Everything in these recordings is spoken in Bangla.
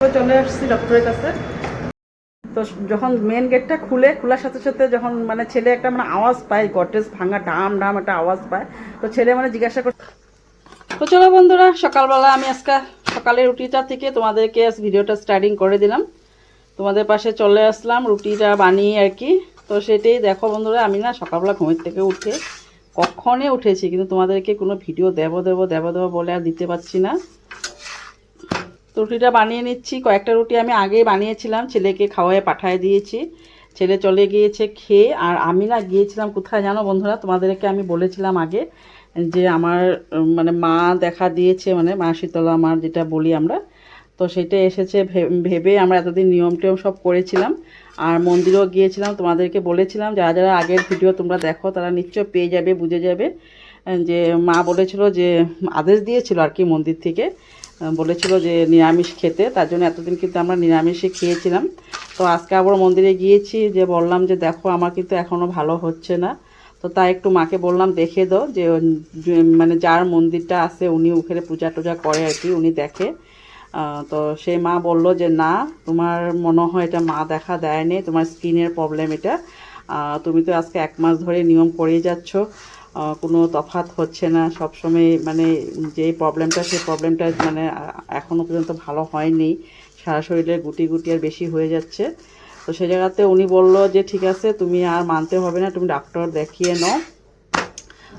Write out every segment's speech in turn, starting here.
চলে আসছি ডক্টরের কাছে। তো যখন মেন গেটটা খুলে, খোলার সাথে সাথে যখন মানে ছেলে একটা মানে আওয়াজ পায়, গটেজ ভাঙা ডাম ডাম একটা আওয়াজ পায়, তো ছেলে মানে জিজ্ঞাসা করে তো চলো বন্ধুরা, সকালবেলা আমি আজকে সকালের রুটিটা থেকে তোমাদেরকে আজ ভিডিওটা স্টার্টিং করে দিলাম। তোমাদের পাশে চলে আসলাম রুটিটা বানিয়ে আর কি। তো সেটাই দেখো বন্ধুরা, আমি না সকালবেলা ঘুমের থেকে উঠে কখনই উঠেছি, কিন্তু তোমাদেরকে কোনো ভিডিও দেবো দেবো দেবো দেবো বলে আর দিতে পারছি না। রুটিটা বানিয়ে নিচ্ছি। কয়েকটা রুটি আমি আগেই বানিয়েছিলাম, ছেলেকে খাওয়ায় পাঠায় দিয়েছি। ছেলে চলে গিয়েছে খেয়ে, আর আমি না গিয়েছিলাম কোথায় জানো বন্ধুরা? তোমাদেরকে আমি বলেছিলাম আগে যে আমার মানে মা দেখা দিয়েছে মানে মা শীতলা মার যেটা বলি আমরা। তো সেটা এসেছে ভেবে আমরা এতদিন নিয়ম টিয়ম সব করেছিলাম। আর মন্দিরেও গিয়েছিলাম, তোমাদেরকে বলেছিলাম, যারা যারা আগের ভিডিও তোমরা দেখো, তারা নিশ্চয় পেয়ে যাবে, বুঝে যাবে। যে মা বলেছিল যে আদেশ দিয়েছিল আর কি মন্দির থেকে বলেছিল যে নিরামিষ খেতে, তার জন্য এতদিন কিন্তু আমরা নিরামিষই খেয়েছিলাম। তো আজকে আবার মন্দিরে গিয়েছি, যে বললাম যে দেখো আমার কিন্তু এখনও ভালো হচ্ছে না। তো তাই একটু মাকে বললাম, দেখে দাও যে মানে যার মন্দিরটা আছে উনি ওখানে পূজা টুজা করে আর কি, উনি দেখে। তো সেই মা বলল যে না, তোমার মনে হয় এটা মা দেখা দেয়নি, তোমার স্কিনের প্রবলেম এটা। তুমি তো আজকে এক মাস ধরে নিয়ম করেই যাচ্ছ। কোনো তফাৎ হচ্ছে না। সবসময় মানে যেই প্রবলেমটা সেই প্রবলেমটা মানে আহ, এখনও পর্যন্ত ভালো হয়নি। সারা শরীরে গুটি গুটি আর বেশি হয়ে যাচ্ছে। তো সেই জায়গাতে উনি বলল যে ঠিক আছে তুমি আর মানতে হবে না তুমি ডাক্তার দেখিয়ে নাও।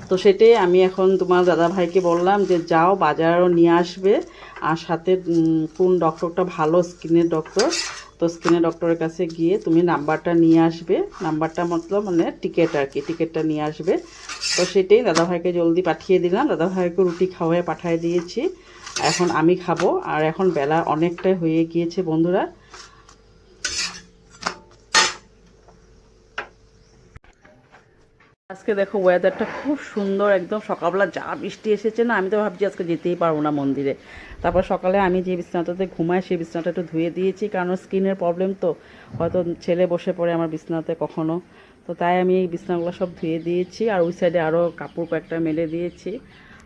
তো সেটাই আমি এখন তোমার দাদা ভাইকে বললাম যে যাও বাজারও নিয়ে আসবে। আর সাথে কোন ডক্টরটা ভালো? স্কিনের ডক্টর তো স্কিনের ডক্টরের কাছে গিয়ে তুমি নাম্বারটা নিয়ে আসবে। নাম্বারটা মতলব মানে টিকিট আর কি টিকিটটা নিয়ে আসবে। তো সেটাই দাদাভাইকে জলদি পাঠিয়ে দিলাম। দাদাভাইকে রুটি খাওয়ায় পাঠিয়ে দিয়েছি। এখন আমি খাব। আর এখন বেলা অনেকটাই হয়ে গিয়েছে বন্ধুরা। আজকে দেখো ওয়েদারটা খুব সুন্দর, একদম সকালবেলা যা বৃষ্টি এসেছে না, আমি তো ভাবছি আজকে যেতেই পারব না মন্দিরে। তারপর সকালে আমি যে বিছনাটাতে ঘুমাই, সেই বিছনাটা একটু ধুয়ে দিয়েছি, কারণ স্কিনের প্রবলেম তো। হয়তো ছেলে বসে পড়ে আমার বিছনাতে কখনো। তো তাই আমি এই বিছনাগুলো সব ধুয়ে দিয়েছি, আর ওই সাইডে আরও কাপড় কয়েকটা মেলে দিয়েছি।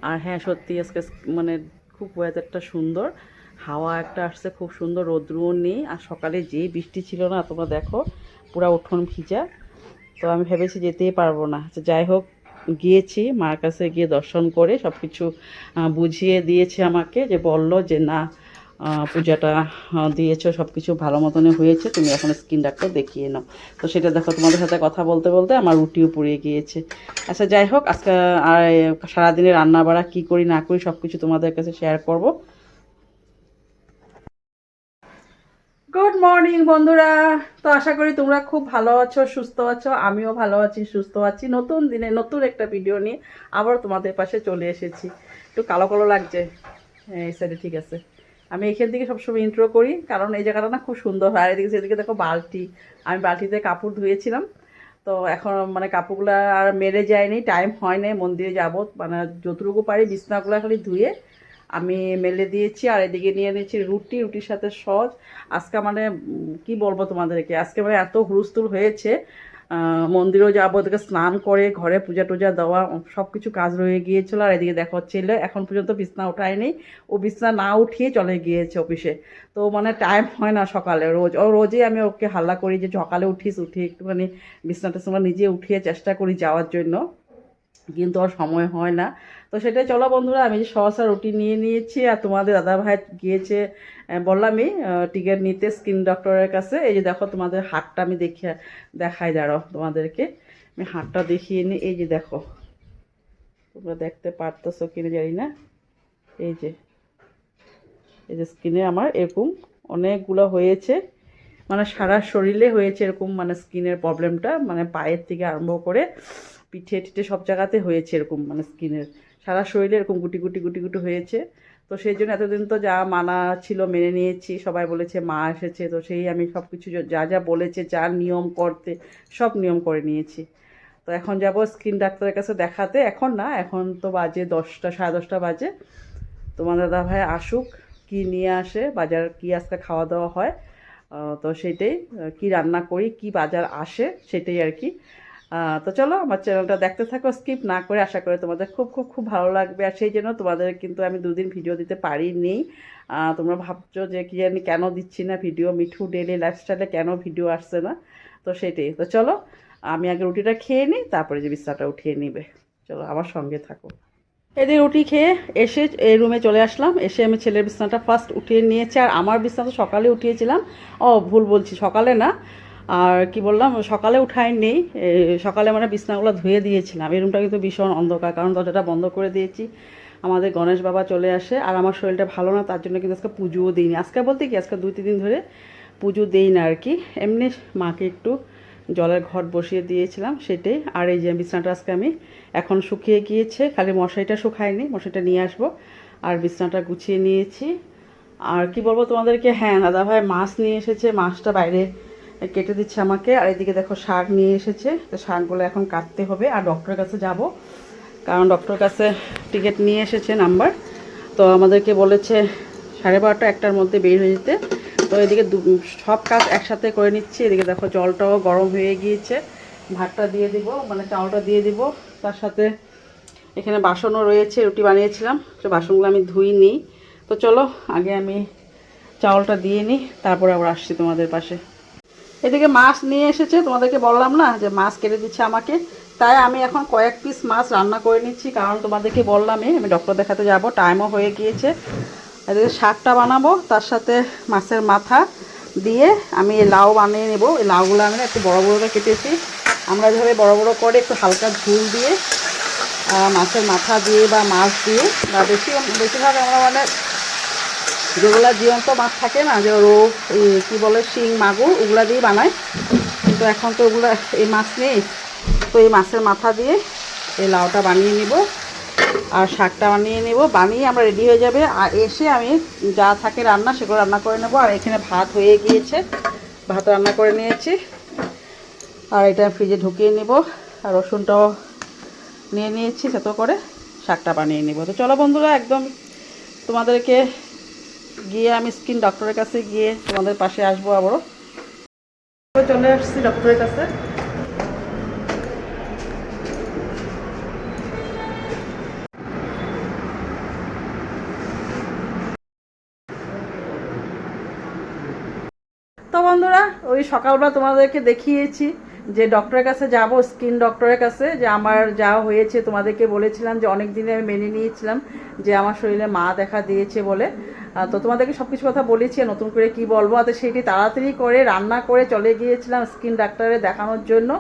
আর হ্যাঁ সত্যি আজকে মানে খুব ওয়েদারটা সুন্দর। হাওয়া একটা আসছে, খুব সুন্দর, রোদ্রুও নেই। আর সকালে যেই বৃষ্টি ছিল না, তোমরা দেখো, পুরা উঠোন ভিজা। তো আমি ভেবেছি যেতেই পারব না। যাই হোক, গিয়েছি, মার কাছে গিয়ে দর্শন করে সব কিছু বুঝিয়ে দিয়েছে আমাকে যে বলল যে, না পূজাটা দিয়েছ সব কিছু ভালো মতনই হয়েছে, তুমি এখন স্কিন ডাক্তার দেখিয়ে নাও। তো সেটা দেখো, তোমাদের সাথে কথা বলতে বলতে আমার রুটিও পুড়িয়ে গিয়েছে। আচ্ছা যাই হোক, আজকে আর সারাদিনে রান্না বাড়া কী করি, না করি সব কিছু তোমাদের কাছে শেয়ার করব। গুড মর্নিং বন্ধুরা। তো আশা করি তোমরা খুব ভালো আছো সুস্থ আছো। আমিও ভালো আছি সুস্থ আছি। নতুন দিনে নতুন একটা ভিডিও নিয়ে আবার তোমাদের পাশে চলে এসেছি। একটু কালো কালো লাগছে। হ্যাঁ, এই সাইডে ঠিক আছে। আমি এখান থেকে সবসময় ইন্ট্রো করি কারণ এই জায়গাটা না খুব সুন্দর। হয় আর এদিকে সেদিকে দেখো বালতি। আমি বালতিতে কাপড় ধুয়েছিলাম। তো এখন মানে কাপড়গুলো আর মেরে যায়নি টাইম হয় নাই মন্দিরে যাব। মানে যতটুকু পারি বিছনাগুলো খালি ধুয়ে আমি মেলে দিয়েছি আর এদিকে নিয়ে নিয়েছি রুটি, রুটির সাথে সস। আজকে মানে কি বলব তোমাদেরকে? আজকে মানে এত হুলস্থুল হয়েছে। মন্দিরেও যাব, ওদেরকে স্নান করে, ঘরে পূজা টুজা দেওয়া সব কিছু কাজ রয়ে গিয়েছিল। আর এদিকে দেখো, ছেলে এখন পর্যন্ত বিছনা ওঠায়নি ও বিছনা না উঠিয়ে চলে গিয়েছে অফিসে। তো মানে টাইম হয় না সকালে, রোজ। ও রোজই আমি ওকে হাল্লা করি যে সকালে উঠিস, উঠি একটুখানি বিছনাটা সময় নিজে উঠিয়ে চেষ্টা করি যাওয়ার জন্য। কিন্তু আর সময় হয় না। তো সেটাই চলো বন্ধুরা, আমি সহসা রুটি নিয়ে নিয়েছি আর তোমাদের দাদা ভাই গিয়েছে বললামই টিকিট নিতে স্কিন ডক্টরের কাছে। এই যে দেখো তোমাদের হাতটা আমি দেখিয়ে দেখাই দাঁড়াও তোমাদেরকে। আমি হাতটা দেখিয়ে নিই এই যে দেখো। তোমরা দেখতে পারতেছো কিনে জানি না। এই যে এই যে স্কিনে আমার এরকম অনেকগুলো হয়েছে। মানে সারা শরীরে হয়েছে এরকম মানে স্কিনের প্রবলেমটা মানে পায়ের থেকে আরম্ভ করে। পিঠে টিঠে সব জায়গাতে হয়েছে এরকম মানে স্কিনের সারা শরীরে এরকম গুটি গুটি গুটি গুটি হয়েছে। তো সেই জন্য এতদিন তো যা মানা ছিল, মেনে নিয়েছি, সবাই বলেছে, মা এসেছে। তো সেই আমি সব কিছু যা যা বলেছে, যা নিয়ম করতে, সব নিয়ম করে নিয়েছি। তো এখন যাব স্কিন ডাক্তারের কাছে দেখাতে। এখন না, এখন তো বাজে দশটা, সাড়ে দশটা বাজে। তোমার দাদা ভাই আসুক, কি নিয়ে আসে, বাজার কি আজকে খাওয়া দাওয়া হয় তো সেটাই কি রান্না করি, কি বাজার আসে সেটাই আর কি। তো চলো আমার চ্যানেলটা দেখতে থাকো স্কিপ না করে আশা করি তোমাদের খুব খুব খুব ভালো লাগবে। আর সেই জন্য তোমাদের কিন্তু আমি দুদিন ভিডিও দিতে পারিনি। তোমরা ভাবছ যে কি জানি কেন দিচ্ছি না ভিডিও মিঠু ডেলি লাইফস্টাইলে কেন ভিডিও আসছে না? তো সেটাই। তো চলো, আমি আগে রুটিটা খেয়ে নিই, তারপরে যে বিছানাটা উঠিয়ে নিবে। চলো, আমার সঙ্গে থাকো। এদের রুটি খেয়ে এসে এই রুমে চলে আসলাম। এসে আমি ছেলের বিছানাটা ফার্স্ট উঠিয়ে নিয়েছি। আর আমার বিছানা তো সকালে উঠিয়েছিলাম। ও, ভুল বলছি, সকালে না। আর কি বললাম, সকালে উঠাই নেই সকালে মানে বিছনাগুলো ধুয়ে দিয়েছিলাম। এই রুমটা কিন্তু ভীষণ অন্ধকার, কারণ দরজাটা বন্ধ করে দিয়েছি। আমাদের গণেশ বাবা চলে আসে, আর আমার শরীরটা ভালো না, তার জন্য কিন্তু আজকে পুজোও দিইনি। আজকে বলতে কি, আজকে দুই তিন দিন ধরে পুজো দিই না আর কি। এমনি মাকে একটু জলের ঘট বসিয়ে দিয়েছিলাম সেটাই, আর এই যে বিছনাটা আজকে আমি এখন শুকিয়ে গিয়েছে, খালি মশারিটা শুকায়নি, মশারিটা নিয়ে আসব। আর বিছনাটা গুছিয়ে নিয়েছি। আর কি বলব তোমাদেরকে হ্যাঁ দাদা ভাই মাছ নিয়ে এসেছে, মাছটা বাইরে কেটে দিচ্ছে আমাকে। আর এদিকে দেখো শাক নিয়ে এসেছে। তো শাকগুলো এখন কাটতে হবে। আর ডক্টরের কাছে যাব। কারণ ডক্টরের কাছে টিকিট নিয়ে এসেছে নাম্বার তো আমাদেরকে বলেছে সাড়ে বারোটা, একটার মধ্যে বের হয়ে যেতে। তো এদিকে সব কাজ একসাথে করে নিচ্ছি। এদিকে দেখো জলটাও গরম হয়ে গিয়েছে। ভাতটা দিয়ে দিব মানে চাউলটা দিয়ে দিব। তার সাথে এখানে বাসনও রয়েছে, রুটি বানিয়েছিলাম। তো বাসনগুলো আমি ধুই নিই তো চলো, আগে আমি চাউলটা দিয়ে নিই। তারপরে আবার আসছি তোমাদের পাশে। এদিকে মাছ নিয়ে এসেছে, তোমাদেরকে বললাম না যে মাছ কেটে দিচ্ছে আমাকে। তাই আমি এখন কয়েক পিস মাছ রান্না করে নিচ্ছি, কারণ তোমাদেরকে বললামই, আমি ডক্টর দেখাতে যাব টাইমও হয়ে গিয়েছে। এদিকে শাকটা বানাবো, তার সাথে মাছের মাথা দিয়ে আমি লাউ বানিয়ে নেব। এই লাউগুলো আমি একটু বড়ো বড়ো কেটেছি। আমরা যেভাবে বড়ো বড়ো করে একটু হালকা ঝুল দিয়ে মাছের মাথা দিয়ে বা মাছ দিয়ে, বা বেশি, বেশিরভাগ আমরা মানে যেগুলো জীবন্ত মাছ থাকে না, যে রৌ কী বলে, শিং, মাগুর, ওগুলা দিয়ে বানায়। কিন্তু এখন তো ওগুলো, এই মাছ নেই। তো এই মাছের মাথা দিয়ে এই লাউটা বানিয়ে নিব আর শাকটা বানিয়ে নেব। বানিয়ে আমরা রেডি হয়ে যাবে। আর এসে আমি যা থাকে রান্না সেগুলো রান্না করে নেব। আর এখানে ভাত হয়ে গিয়েছে। ভাত রান্না করে নিয়েছি। আর এটা ফ্রিজে ঢুকিয়ে নেব। আর রসুনটাও নিয়ে নিয়েছি। সেতো করে শাকটা বানিয়ে নেব। তো চলো বন্ধুরা, একদম তোমাদেরকে গিয়ে আমি স্কিন ডক্টরের কাছে গিয়ে তোমাদের পাশে আসব আবারও। চলে আসছি ডক্টরের কাছে। তো বন্ধুরা, ওই সকালবেলা তোমাদেরকে দেখিয়েছি যে ডক্টরের কাছে যাব, স্কিন ডক্টরের কাছে, যে আমার যা হয়েছে তোমাদেরকে বলেছিলাম যে অনেক দিনে আমি মেনে নিয়েছিলাম যে আমার শরীরে মা দেখা দিয়েছে বলে। তো তোমাদেরকে সব কিছু কথা বলেছি নতুন করে কি বলব? তো সেটি তাড়াতাড়ি করে, রান্না করে চলে গিয়েছিলাম স্কিন ডাক্তারে দেখানোর জন্য।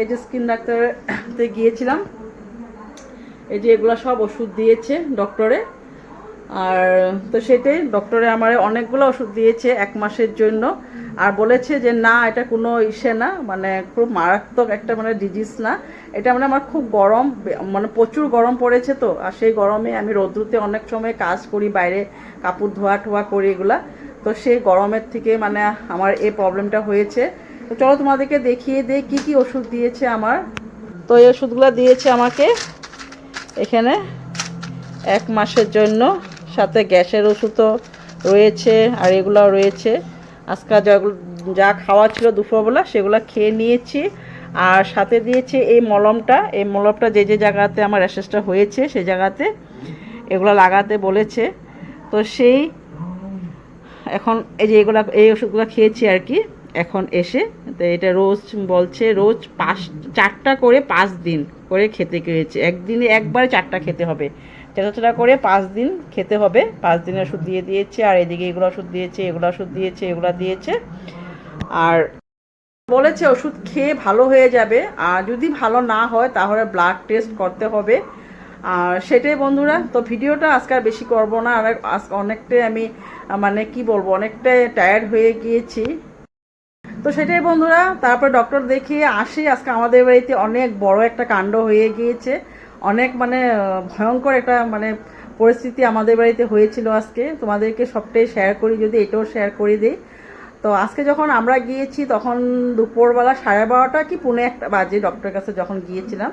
এই যে স্কিন ডাক্তারতে গিয়েছিলাম। এই যে এগুলো সব ওষুধ দিয়েছে ডক্টরে। আর তো সেটাই, ডক্টরে আমার অনেকগুলো ওষুধ দিয়েছে এক মাসের জন্য। আর বলেছে যে, না, এটা কোনো ইসে না মানে খুব মারাত্মক একটা মানে ডিজিজ না। এটা মানে আমার খুব গরম মানে প্রচুর গরম পড়েছে তো, আর সেই গরমে আমি রৌদ্রুতে অনেক সময় কাজ করি, বাইরে কাপড় ধোয়া ঠোয়া করি এগুলা। তো সেই গরমের থেকে মানে আমার এই প্রবলেমটা হয়েছে। তো চলো তোমাদেরকে দেখিয়ে দিই কী কী ওষুধ দিয়েছে আমার। তো এই ওষুধগুলো দিয়েছে আমাকে এখানে এক মাসের জন্য। সাথে গ্যাসের ওষুধও রয়েছে আর এগুলো রয়েছে। আজকাল যা খাওয়া ছিল দুপুরবেলা সেগুলো খেয়ে নিয়েছি। আর সাথে দিয়েছে এই মলমটা। এই মলমটা যে যে জায়গাতে আমার অ্যাসেসটা হয়েছে সেই জায়গাতে এগুলো লাগাতে বলেছে। তো সেই এখন এই যে এগুলো, এই ওষুধগুলো খেয়েছি আর কি। এখন এসে তো এটা রোজ বলছে, রোজ পাঁচ, চারটা করে পাঁচ দিন করে খেতে গিয়েছে একদিনে একবারে চারটা খেতে হবে। চারটা করে পাঁচ দিন খেতে হবে। পাঁচ দিনের ওষুধ দিয়ে দিয়েছে, আর এদিকে এগুলো ওষুধ দিয়েছে, এগুলো ওষুধ দিয়েছে, এগুলো দিয়েছে। আর বলেছে, ওষুধ খেয়ে ভালো হয়ে যাবে। আর যদি ভালো না হয়, তাহলে ব্লাড টেস্ট করতে হবে। আর সেটাই বন্ধুরা, তো ভিডিওটা আজকে আর বেশি করব না। আর অনেকটাই আমি মানে কি বলব, অনেকটাই টায়ার্ড হয়ে গিয়েছি। তো সেটাই বন্ধুরা, তারপর ডক্টর দেখিয়ে আসি। আজকে আমাদের বাড়িতে অনেক বড় একটা কাণ্ড হয়ে গিয়েছে। অনেক মানে ভয়ঙ্কর একটা মানে পরিস্থিতি আমাদের বাড়িতে হয়েছিল আজকে। তোমাদেরকে সবটাই শেয়ার করি, যদি এটাও শেয়ার করে দিই। তো আজকে যখন আমরা গিয়েছি, তখন দুপুরবেলা সাড়ে বারোটা কি পুনে একটা বাজে ডক্টরের কাছে যখন গিয়েছিলাম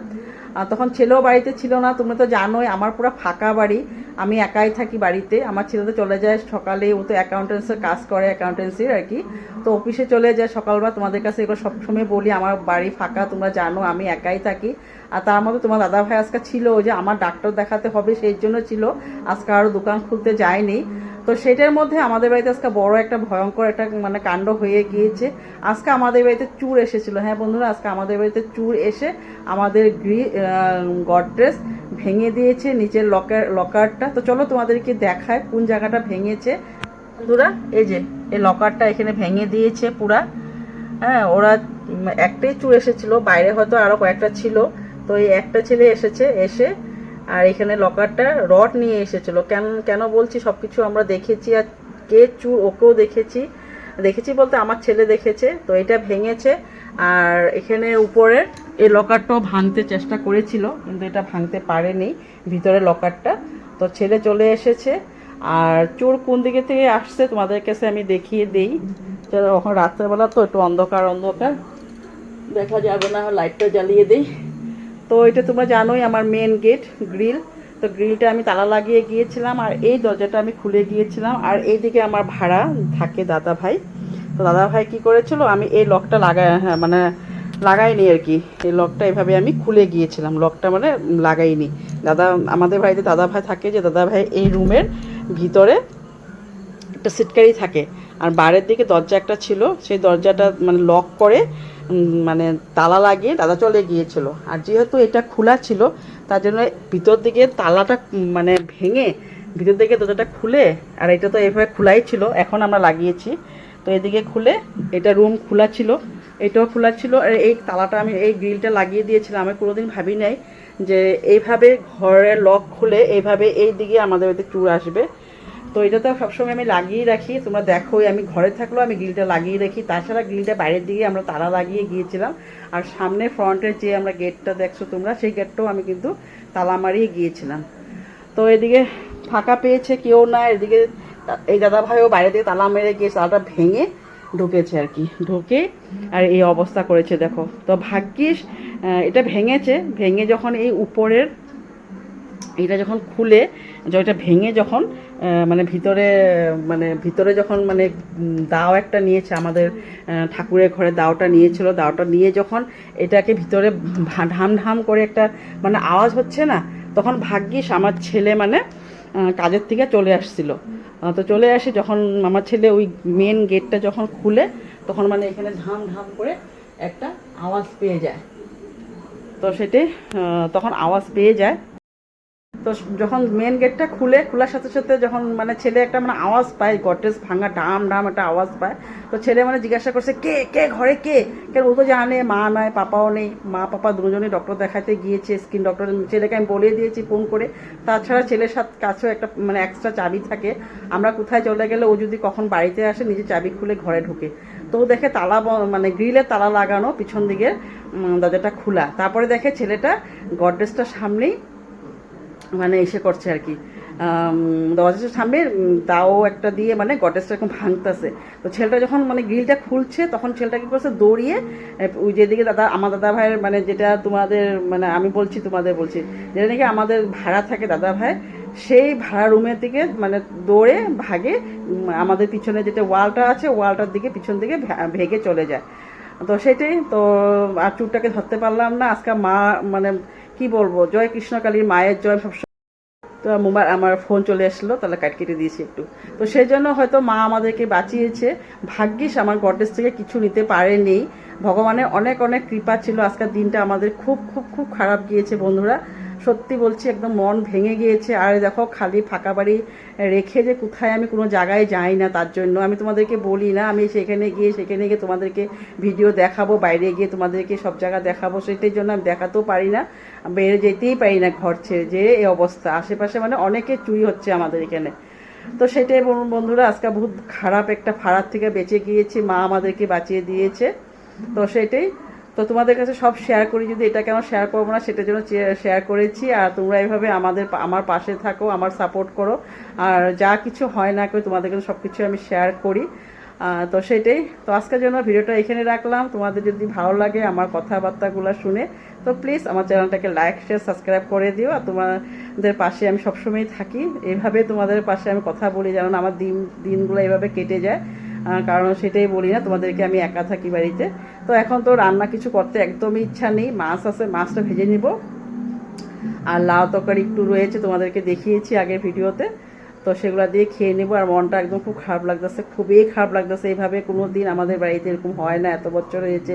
তখন ছেলেও বাড়িতে ছিল না। তুমি তো জানোই, আমার পুরো ফাঁকা বাড়ি। আমি একাই থাকি বাড়িতে। আমার ছেলে তো চলে যায় সকালে, ও তো অ্যাকাউন্টেন্সের কাজ করে অ্যাকাউন্টেন্সির আর কি। তো অফিসে চলে যায় সকালবেলা। তোমাদের কাছে এগুলো সবসময় বলি, আমার বাড়ি ফাঁকা, তোমরা জানো, আমি একাই থাকি। আর তার মধ্যে তোমার দাদা ভাই আজকে ছিল যে আমার ডাক্তার দেখাতে হবে, সেই জন্য ছিল। আজকে আরও দোকান খুলতে যায়নি। তো সেটার মধ্যে আমাদের বাড়িতে আজকে বড় একটা ভয়ঙ্কর একটা মানে কাণ্ড হয়ে গিয়েছে। আজকে আমাদের বাড়িতে চুর এসেছিল। হ্যাঁ বন্ধুরা, আজকে আমাদের বাড়িতে চুর এসে আমাদের গ্রি গডরেজ ভেঙে দিয়েছে নিচের লকার লকারটা তো চলো তোমাদেরকে দেখায় কোন জায়গাটা ভেঙেছে। বন্ধুরা, এই যে, এই লকারটা এখানে ভেঙে দিয়েছে পুরা। হ্যাঁ ওরা একটাই চুর এসেছিল। বাইরে হয়তো আরও কয়েকটা ছিল। তো এই একটা ছেলে এসেছে, এসে আর এখানে লকারটা রড নিয়ে এসেছিল। কেন কেন বলছি? সব কিছু আমরা দেখেছি আর কে চুর, ওকেও দেখেছি। দেখেছি বলতে আমার ছেলে দেখেছে, তো এটা ভেঙেছে। আর এখানে উপরে এই লকারটাও ভাঙতে চেষ্টা করেছিল, কিন্তু এটা ভাঙতে পারেনি ভিতরে লকারটা তো ছেলে চলে এসেছে। আর চোর কোন দিকে থেকে আসছে তোমাদের কাছে আমি দেখিয়ে দিই। চলো এখন রাত্রেবেলা তো একটু অন্ধকার অন্ধকার। দেখা যাবে না লাইটটা জ্বালিয়ে দিই। তো এটা তোমরা জানোই আমার মেন গেট গ্রিল তো গ্রিলটা আমি তালা লাগিয়ে গিয়েছিলাম আর এই দরজাটা আমি খুলে গিয়েছিলাম আর এইদিকে আমার ভাড়া থাকে দাদা ভাই। তো দাদা ভাই কী করেছিল, আমি এই লকটা লাগাই হ্যাঁ মানে লাগাইনি আর কি। এই লকটা এভাবে আমি খুলে গিয়েছিলাম। লকটা মানে লাগাইনি। দাদা, আমাদের বাড়িতে দাদা ভাই থাকে যে, দাদা ভাই এই রুমের ভিতরে একটা সিটকারি থাকে। আর বাইরের দিকে দরজা একটা ছিল, সেই দরজাটা মানে লক করে মানে তালা লাগিয়ে দাদা চলে গিয়েছিল। আর যেহেতু এটা খোলা ছিল, তার জন্য ভিতর দিকে তালাটা মানে ভেঙে ভিতর দিকে দরজাটা খুলে, আর এটা তো এভাবে খোলাই ছিল, এখন আমরা লাগিয়েছি। তো এদিকে খুলে, এটা রুম খোলা ছিল, এটাও খোলা ছিল, আর এই তালাটা আমি, এই গ্রিলটা লাগিয়ে দিয়েছিলাম, আমি কোনোদিন ভাবি নাই যে এইভাবে ঘরের লক খুলে, এইভাবে এই দিকে আমাদের বাড়িতে চুর আসবে। তো এটা তো সবসময় আমি লাগিয়ে রাখি, তোমরা দেখোই, আমি ঘরে থাকলেও আমি গ্রিলটা লাগিয়ে রাখি। তাছাড়া গ্রিলটা বাইরের দিকে আমরা তালা লাগিয়ে গিয়েছিলাম, আর সামনে ফ্রন্টের যে আমরা গেটটা দেখছ তোমরা, সেই গেটটাও আমি কিন্তু তালা মারিয়ে গিয়েছিলাম। তো এদিকে ফাঁকা পেয়েছে কেউ না, এদিকে এই দাদা ভাইও বাইরে দিয়ে তালা মেরে গিয়ে তালাটা ভেঙে ঢুকেছে আর কি, ঢুকে আর এই অবস্থা করেছে, দেখো। তো ভাগ্যিস এটা ভেঙেছে, ভেঙে যখন এই উপরের এটা যখন খুলে, জয়টা ভেঙে যখন মানে ভিতরে মানে ভিতরে যখন মানে দাও একটা নিয়েছে, আমাদের ঠাকুরের ঘরে দাওটা নিয়েছিল, দাওটা নিয়ে যখন এটাকে ভিতরে ঢাম ঢাম করে একটা মানে আওয়াজ হচ্ছে না, তখন ভাগ্যিস আমার ছেলে মানে কাজের থেকে চলে আসছিল। তো চলে আসে যখন আমার ছেলে ওই মেন গেটটা যখন খুলে, তখন মানে এখানে ধাম ধাম করে একটা আওয়াজ পেয়ে যায়। তো সেটি তখন আওয়াজ পেয়ে যায়। তো যখন মেন গেটটা খুলে, খোলার সাথে সাথে যখন মানে ছেলে একটা মানে আওয়াজ পায়, গটেজ ভাঙা ডাম ডাম একটা আওয়াজ পায়, তো ছেলে মানে জিজ্ঞাসা করছে, কে কে, ঘরে কে? কেন ও তো জানে, মা নয় পাপাও নেই, মা, পাপা দুজনেই ডক্টর দেখাতে গিয়েছে স্কিন ডক্টর ছেলেকে আমি বলে দিয়েছি ফোন করে। তাছাড়া ছেলের সাথে, কাছেও একটা মানে এক্সট্রা চাবি থাকে। আমরা কোথায় চলে গেলে ও যদি কখন বাড়িতে আসে, নিজে চাবি খুলে ঘরে ঢুকে। তো দেখে তালা মানে গ্রিলের তালা লাগানো, পিছন দিকে দরজাটা খোলা। তারপরে দেখে ছেলেটা গডরেজটার সামনেই মানে এসে করছে আর কি। দরজাটার সামনে তাও একটা দিয়ে মানে গটেজটা এরকম ভাঙতেছে। তো ছেলেটা যখন মানে গ্রিলটা খুলছে, তখন ছেলেটা কি করছে? দৌড়িয়ে ওই যেদিকে দাদা, আমার দাদা ভাইয়ের মানে যেটা তোমাদের মানে আমি বলছি, তোমাদের বলছি, যেটা নাকি আমাদের ভাড়া থাকে দাদা ভাই, সেই ভাড়া রুমের দিকে মানে দৌড়ে ভাগে আমাদের পিছনে যেটা ওয়ালটা আছে, ওয়ালটার দিকে, পিছন দিকে ভেগে চলে যায়। তো সেটাই তো আর চুরটাকে ধরতে পারলাম না, আজকে মা মানে কি বলব? জয় কৃষ্ণকালীর মায়ের জয় সব তো মোবাইল আমার ফোন চলে আসলো, তাহলে কাট কেটে দিয়েছি একটু। তো সেই জন্য হয়তো মা আমাদেরকে বাঁচিয়েছে। ভাগ্যিস আমার গডেজ থেকে কিছু নিতে পারেনি। ভগবানের অনেক অনেক কৃপা ছিল। আজকের দিনটা আমাদের খুব খুব খুব খারাপ গিয়েছে বন্ধুরা। সত্যি বলছি, একদম মন ভেঙে গিয়েছে। আর দেখো, খালি ফাঁকা বাড়ি রেখে যে কোথায় আমি কোনো জায়গায় যাই না, তার জন্য আমি তোমাদেরকে বলি না। আমি সেখানে গিয়ে সেখানে গিয়ে তোমাদেরকে ভিডিও দেখাবো, বাইরে গিয়ে তোমাদেরকে সব জায়গা দেখাবো। সেটার জন্য আমি দেখাতেও পারি না বেড়ে যেতেই পারি না ঘর ছেড়ে, যে এই অবস্থা। আশেপাশে মানে অনেকে চুরি হচ্ছে আমাদের এখানে। তো সেটাই বন্ধুরা, আজকে বহুত খারাপ একটা ফাড়ার থেকে বেঁচে গিয়েছি, মা আমাদেরকে বাঁচিয়ে দিয়েছে। তো সেটাই তো তোমাদের কাছে সব শেয়ার করি, যদি এটা কেন শেয়ার করব না, সেটার জন্য শেয়ার করেছি। আর তোমরা এইভাবে আমাদের আমার পাশে থাকো, আমার সাপোর্ট করো। আর যা কিছু হয় না করে তোমাদের কাছে সব কিছু আমি শেয়ার করি। তো সেটাই। তো আজকের জন্য ভিডিওটা এখানে রাখলাম। তোমাদের যদি ভালো লাগে আমার কথাবার্তাগুলো শুনে, তো প্লিজ আমার চ্যানেলটাকে লাইক শেয়ার সাবস্ক্রাইব করে দিও। আর তোমাদের পাশে আমি সবসময় থাকি। এইভাবে তোমাদের পাশে আমি কথা বলি, যেন আমার দিন, দিনগুলো এভাবে কেটে যায়। কারণ সেটাই বলি না, তোমাদেরকে আমি একা থাকি বাড়িতে। তো এখন তো রান্না কিছু করতে একদমই ইচ্ছা নেই, মাছ আছে, মাছটা ভেজে নিব। আর লাউ তরকারি একটু রয়েছে, তোমাদেরকে দেখিয়েছি আগের ভিডিওতে। তো সেগুলো দিয়ে খেয়ে নেব, আর মনটা একদম খুব খারাপ লাগতেছে, খুবই খারাপ লাগতেছে। এইভাবে কোনো দিন আমাদের বাড়িতে এরকম হয় না, এত বছর হয়েছে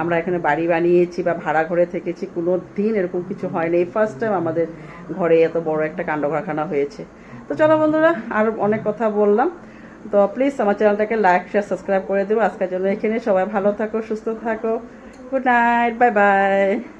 আমরা এখানে বাড়ি বানিয়েছি বা ভাড়া ঘরে থেকেছি কোনো দিন এরকম কিছু হয় না। এই ফার্স্ট টাইম আমাদের ঘরে এত বড় একটা কাণ্ড কারখানা হয়েছে। তো চলো বন্ধুরা, আর অনেক কথা বললাম। তো প্লিজ আমার চ্যানেলটাকে লাইক শেয়ার সাবস্ক্রাইব করে দেবো আজকের জন্য এখানে সবাই ভালো থাকো, সুস্থ থাকো। Good night bye bye